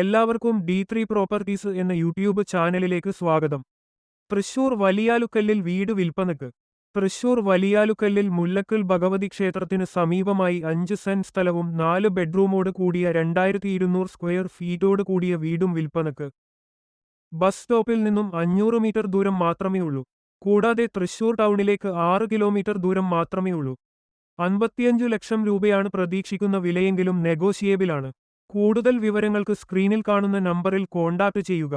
എല്ലാവർക്കും D three properties എന്ന YouTube ചാനലിലേക്ക് സ്വാഗതം. തൃശൂർ വലിയാലുക്കല്ലിൽ വീട് വിൽപ്പനക്ക്. തൃശൂർ വലിയാലുക്കല്ലിൽ മുല്ലക്കൽ ഭഗവതി ക്ഷേത്രത്തിന് സമീപമായി അഞ്ച് സെന്റ് സ്ഥലവും നാല് ബെഡ്റൂമോട് കൂടിയ രണ്ടായിരത്തി ഇരുന്നൂറ് സ്ക്വയർ ഫീറ്റോട് കൂടിയ വീടും വിൽപ്പനക്ക്. ബസ് സ്റ്റോപ്പിൽ നിന്നും അഞ്ഞൂറ് മീറ്റർ ദൂരം മാത്രമേ ഉള്ളൂ. കൂടാതെ തൃശൂർ ടൗണിലേക്ക് ആറ് കിലോമീറ്റർ ദൂരം മാത്രമേ ഉള്ളൂ. അൻപത്തിയഞ്ചു ലക്ഷം രൂപയാണ് പ്രതീക്ഷിക്കുന്ന വിലയെങ്കിലും നെഗോഷിയേബിളാണ്. കൂടുതൽ വിവരങ്ങൾക്ക് സ്ക്രീനിൽ കാണുന്ന നമ്പറിൽ കോൺടാക്ട് ചെയ്യുക.